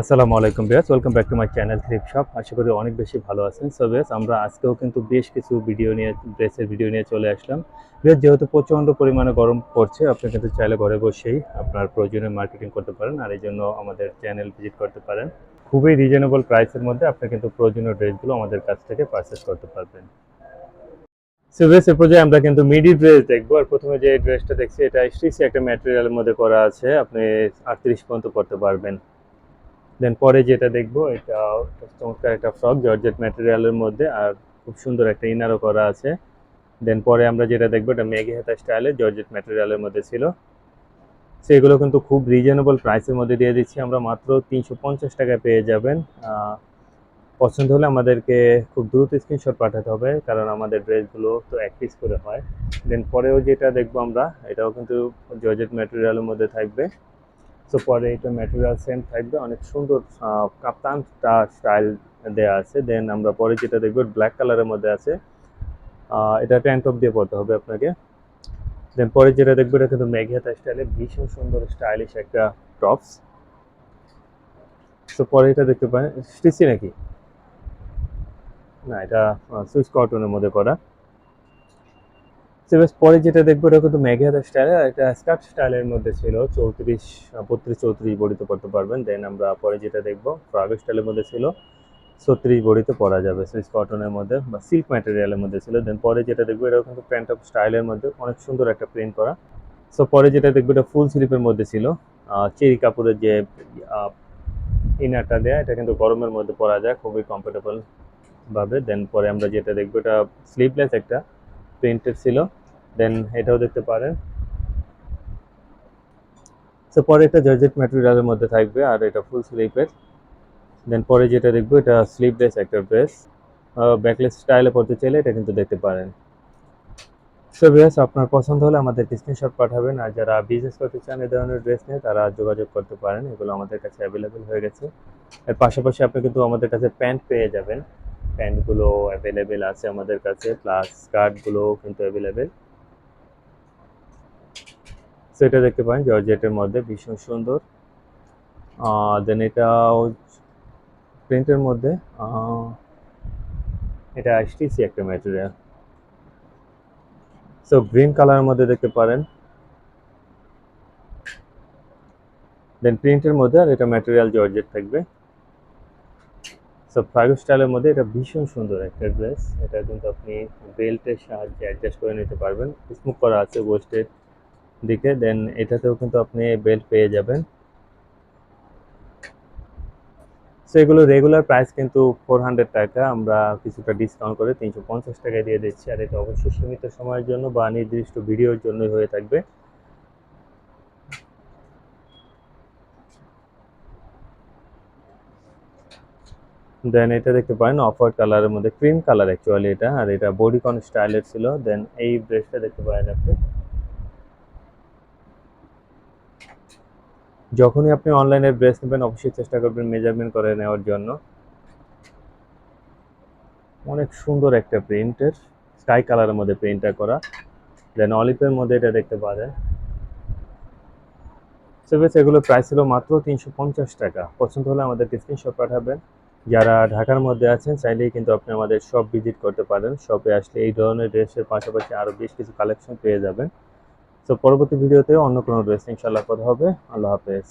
আসসালামু আলাইকুম বিয়াস welcome back to my channel thrift shop আশা করি অনেক বেশি ভালো আছেন। সো বিয়াস আমরা আজকেও কিন্তু বেশ কিছু ভিডিও নিয়ে ড্রেসের ভিডিও নিয়ে চলে আসলাম। বিয়াস যেহেতু প্রচণ্ড পরিমাণে গরম পড়ছে, আপনি কিন্তু চাইলে ঘরে বসেই আপনার প্রয়োজনীয় মার্কেটিং করতে পারেন আর এই জন্য আমাদের চ্যানেল ভিজিট করতে পারেন। খুবই রিজনেবল প্রাইসের মধ্যে আপনি কিন্তু প্রয়োজনীয় ড্রেসগুলো আমাদের কাছ থেকে পারচেস করতে পারবেন। সো বেশ এ পর্যায়ে আমরা কিন্তু মিডি ড্রেস দেখব। আর প্রথমে যে ড্রেসটা দেখছি, এটা স্টিচি একটা ম্যাটেরিয়ালের মধ্যে করা আছে। আপনি আটত্রিশ পর্যন্ত করতে পারবেন। দেন পরে যেটা দেখব, এটা চমৎকার একটা ফ্রক জর্জেট ম্যাটেরিয়ালের মধ্যে, আর খুব সুন্দর একটা ইনারও করা আছে। দেন পরে আমরা যেটা দেখব, এটা মেঘে হাতা স্টাইলে জর্জেট ম্যাটেরিয়ালের মধ্যে ছিল। সেগুলো কিন্তু খুব রিজনেবল প্রাইসের মধ্যে দিয়ে দিচ্ছি। আমরা মাত্র তিনশো পঞ্চাশ টাকায় পেয়ে যাবেন। পছন্দ হলে আমাদেরকে খুব দ্রুত স্ক্রিনশট পাঠাতে হবে, কারণ আমাদের ড্রেসগুলো তো এক পিস করে হয়। দেন পরেও যেটা দেখব আমরা, এটাও কিন্তু জর্জেট ম্যাটেরিয়ালের মধ্যে থাকবে। সো পরে এটা ম্যাটেরিয়াল সেম থাকবে। অনেক সুন্দর আহ, কাপ্তান স্টাইল দেওয়া আছে। দেন আমরা পরে যেটা দেখব ব্ল্যাক কালারের মধ্যে আছে। এটা টপ দিয়ে পড়তে হবে আপনাকে। দেন পরে যেটা দেখব এটা কিন্তু মেঘাতা স্টাইলে ভীষণ সুন্দর স্টাইলিশ একটা টপস তো পরে এটা দেখতে পারেন স্টিচি নাকি না এটা সুইচ কটনের মধ্যে করা। বেশ, পরে যেটা দেখব, এটা কিন্তু মেঘাতা স্টাইলে এটা স্কার্ট স্টাইলের মধ্যে ছিল। চৌত্রিশ, বত্রিশ চৌত্রিশ বডিতে পড়তে পারবেন। দেন আমরা পরে যেটা দেখব ফ্রগ স্টাইলের মধ্যে ছিল। ছত্রিশ বডিতে পরা যাবে সুইচ কটনের মধ্যে বা সিল্ক ম্যাটেরিয়ালের মধ্যে ছিল। দেন পরে যেটা দেখব, এটাও কিন্তু প্যান্ট অফ স্টাইলের মধ্যে, অনেক সুন্দর একটা প্রিন্ট করা। সো পরে যেটা দেখব, এটা ফুল স্লিপের মধ্যে ছিল। চেরি কাপড়ের যে ইনারটা দেয়া, এটা কিন্তু গরমের মধ্যে পরা যায়, খুবই কমফোর্টেবল ভাবে। দেন পরে আমরা যেটা দেখব, এটা স্লিভলেস একটা প্রিন্টেড ছিল দেন এটাও দেখতে পারেন। সো পরে এটা জর্জেট ম্যাটেরিয়ালের মধ্যে থাকবে, আর এটা ফুল স্লিপের দেন পরে যেটা দেখব, এটা স্লিভলেস একটা ড্রেস ব্যাকলেস স্টাইলে পড়তে চাইলে এটা কিন্তু দেখতে পারেন। সো ভিউয়ার্স আপনার পছন্দ হলে আমাদের স্ক্রিনশট পাঠাবেন, আর যারা বিজনেস করতে চান এ ধরনের ড্রেস নিয়ে, তারা যোগাযোগ করতে পারেন, এগুলো আমাদের কাছে অ্যাভেলেবেল হয়ে গেছে। এর পাশাপাশি আপনি কিন্তু আমাদের কাছে প্যান্ট পেয়ে যাবেন। প্যান্টগুলো অ্যাভেলেবেল আছে আমাদের কাছে প্লাস স্কার্টগুলো কিন্তু অ্যাভেলেবেল সো এটা দেখতে পারেন, জর্জেটের মধ্যে, ভীষণ সুন্দর। দেন এটা প্রিন্টের মধ্যে এটা এসটিসি একটা ম্যাটেরিয়াল সো গ্রিন কালারের মধ্যে দেখতে পারেন। দেন প্রিন্টের মধ্যে আর এটা ম্যাটেরিয়াল জর্জেট থাকবে। সো ফ্রাগো স্টাইলের মধ্যে এটা ভীষণ সুন্দর একটা ড্রেস এটা কিন্তু আপনি বেল্টের সাহায্যে অ্যাডজাস্ট করে নিতে পারবেন। স্মুক করা আছে ওয়েস্টের দিকে। দেন এটাতেও কিন্তু আপনি বেল্ট পেয়ে যাবেন। সো এগুলো রেগুলার প্রাইস কিন্তু ফোর হান্ড্রেড টাকা। আমরা কিছুটা ডিসকাউন্ট করে তিনশো পঞ্চাশ টাকায় দিয়ে দিচ্ছি। আর এটা অবশ্যই সীমিত সময়ের জন্য বা নির্দিষ্ট ভিডিওর জন্যই হয়ে থাকবে। দেন এটা দেখতে পারেন অফ হোয়াইট কালারের মধ্যে ক্রিম কালার অ্যাকচুয়ালি এটা, আর এটা বডিকন স্টাইলের ছিল। দেন এই ড্রেসটা দেখতে পারেন আপনি। যখনই আপনি অনলাইনে ড্রেস নেবেন, অবশ্যই চেষ্টা করবেন মেজারমেন্ট করে নেওয়ার জন্য। অনেক সুন্দর একটা প্রিন্টের স্কাই কালারের মধ্যে প্রিন্টটা করা। দেন অলিপের মধ্যে এটা দেখতে পারেন। সেভেস এগুলো প্রাইস ছিল মাত্র তিনশো পঞ্চাশ টাকা। পছন্দ হলে আমাদের স্ক্রিনশট পাঠাবেন। যারা ঢাকার মধ্যে আছেন, চাইলেই কিন্তু আপনি আমাদের শপ ভিজিট করতে পারেন। শপে আসলে এই ধরনের ড্রেসের পাশাপাশি আরও বেশ কিছু কালেকশন পেয়ে যাবেন। তো পরবর্তী ভিডিওতে অন্য কোনো ড্রেস ইনশাল্লাহ কথা হবে। আল্লাহ হাফেজ।